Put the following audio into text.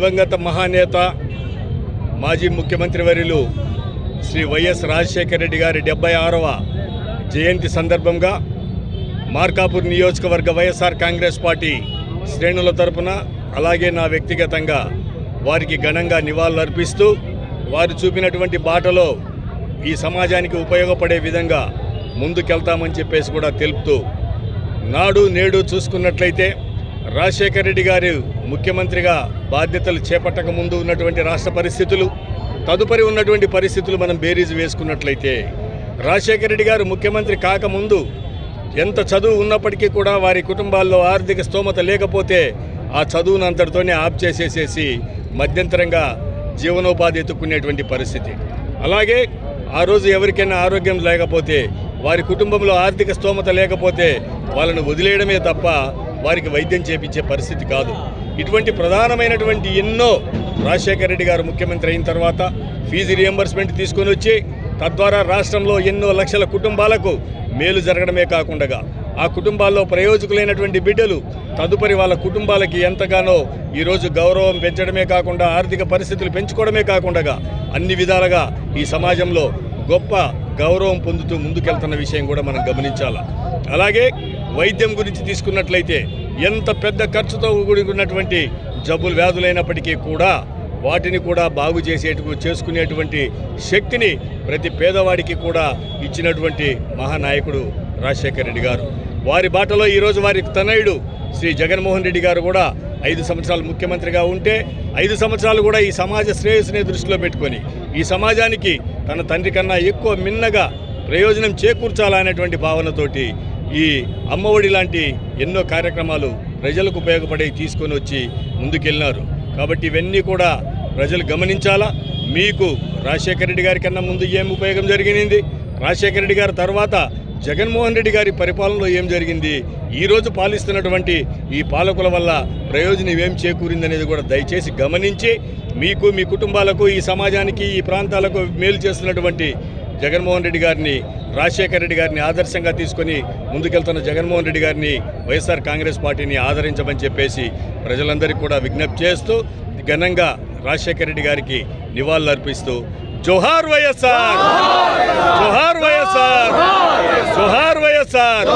దివంగత మహానేత మాజీ ముఖ్యమంత్రి వర్యులు శ్రీ వైఎస్ రాజశేఖర రెడ్డి గారి డెబ్బై ఆరవ జయంతి సందర్భంగా మార్కాపూర్ నియోజకవర్గ వైఎస్ఆర్ కాంగ్రెస్ పార్టీ శ్రేణుల తరపున అలాగే నా వ్యక్తిగతంగా వారికి ఘనంగా నివాళులు అర్పిస్తూ వారు చూపినటువంటి బాటలో ఈ సమాజానికి ఉపయోగపడే విధంగా ముందుకెళ్తామని చెప్పేసి కూడా తెలుపుతూ నాడు నేడు చూసుకున్నట్లయితే రాజశేఖర రెడ్డి గారు ముఖ్యమంత్రిగా బాధ్యతలు చేపట్టక ముందు ఉన్నటువంటి రాష్ట్ర పరిస్థితులు తదుపరి ఉన్నటువంటి పరిస్థితులు మనం బేరీజు వేసుకున్నట్లయితే రాజశేఖర రెడ్డి గారు ముఖ్యమంత్రి కాకముందు ఎంత చదువు ఉన్నప్పటికీ కూడా వారి కుటుంబాల్లో ఆర్థిక స్తోమత లేకపోతే ఆ చదువును అంతటితోనే ఆప్ చేసేసేసి మధ్యంతరంగా జీవనోపాధి ఎత్తుక్కునేటువంటి పరిస్థితి. అలాగే ఆ రోజు ఎవరికైనా ఆరోగ్యం లేకపోతే వారి కుటుంబంలో ఆర్థిక స్తోమత లేకపోతే వాళ్ళను వదిలేయడమే తప్ప వారికి వైద్యం చేపించే పరిస్థితి కాదు. ఇటువంటి ప్రధానమైనటువంటి ఎన్నో రాజశేఖర రెడ్డి గారు ముఖ్యమంత్రి అయిన తర్వాత ఫీజు రియంబర్స్మెంట్ తీసుకొని వచ్చి తద్వారా రాష్ట్రంలో ఎన్నో లక్షల కుటుంబాలకు మేలు జరగడమే కాకుండా ఆ కుటుంబాల్లో ప్రయోజకులైనటువంటి బిడ్డలు తదుపరి వాళ్ళ కుటుంబాలకి ఎంతగానో ఈరోజు గౌరవం పెంచడమే కాకుండా ఆర్థిక పరిస్థితులు పెంచుకోవడమే కాకుండా అన్ని విధాలుగా ఈ సమాజంలో గొప్ప గౌరవం పొందుతూ ముందుకెళ్తున్న విషయం కూడా మనం గమనించాలి. అలాగే వైద్యం గురించి తీసుకున్నట్లయితే ఎంత పెద్ద ఖర్చుతో కూడుకున్నటువంటి జబ్బులు వ్యాధులైనప్పటికీ కూడా వాటిని కూడా బాగు చేసేటు చేసుకునేటువంటి శక్తిని ప్రతి పేదవాడికి కూడా ఇచ్చినటువంటి మహానాయకుడు రాజశేఖర రెడ్డి గారు. వారి బాటలో ఈరోజు వారి తనయుడు శ్రీ జగన్మోహన్ రెడ్డి గారు కూడా ఐదు సంవత్సరాలు ముఖ్యమంత్రిగా ఉంటే ఐదు సంవత్సరాలు కూడా ఈ సమాజ శ్రేయస్సుని దృష్టిలో పెట్టుకొని ఈ సమాజానికి తన తండ్రి కన్నా ఎక్కువ మిన్నగా ప్రయోజనం చేకూర్చాలనేటువంటి భావనతోటి ఈ అమ్మఒడి లాంటి ఎన్నో కార్యక్రమాలు ప్రజలకు ఉపయోగపడే తీసుకొని వచ్చి ముందుకెళ్ళినారు. కాబట్టి ఇవన్నీ కూడా ప్రజలు గమనించాలా? మీకు రాజశేఖర రెడ్డి గారి కన్నా ముందు ఏం ఉపయోగం జరిగింది రాజశేఖర రెడ్డి గారి తర్వాత జగన్మోహన్ రెడ్డి గారి పరిపాలనలో ఏం జరిగింది? ఈరోజు పాలిస్తున్నటువంటి ఈ పాలకుల వల్ల ప్రయోజనం ఏం చేకూరింది అనేది కూడా దయచేసి గమనించి మీకు మీ కుటుంబాలకు ఈ సమాజానికి ఈ ప్రాంతాలకు మేలు చేస్తున్నటువంటి జగన్మోహన్ రెడ్డి గారిని రాజశేఖర రెడ్డి గారిని ఆదర్శంగా తీసుకొని ముందుకెళ్తున్న జగన్మోహన్ రెడ్డి గారిని వైఎస్ఆర్ కాంగ్రెస్ పార్టీని ఆదరించమని చెప్పేసి ప్రజలందరికీ కూడా విజ్ఞప్తి చేస్తూ ఘనంగా రాజశేఖర రెడ్డి గారికి నివాళులు అర్పిస్తూ జోహార్ వైఎస్ఆర్! జోహార్ వైఎస్ఆర్! జోహార్ వైఎస్ఆర్!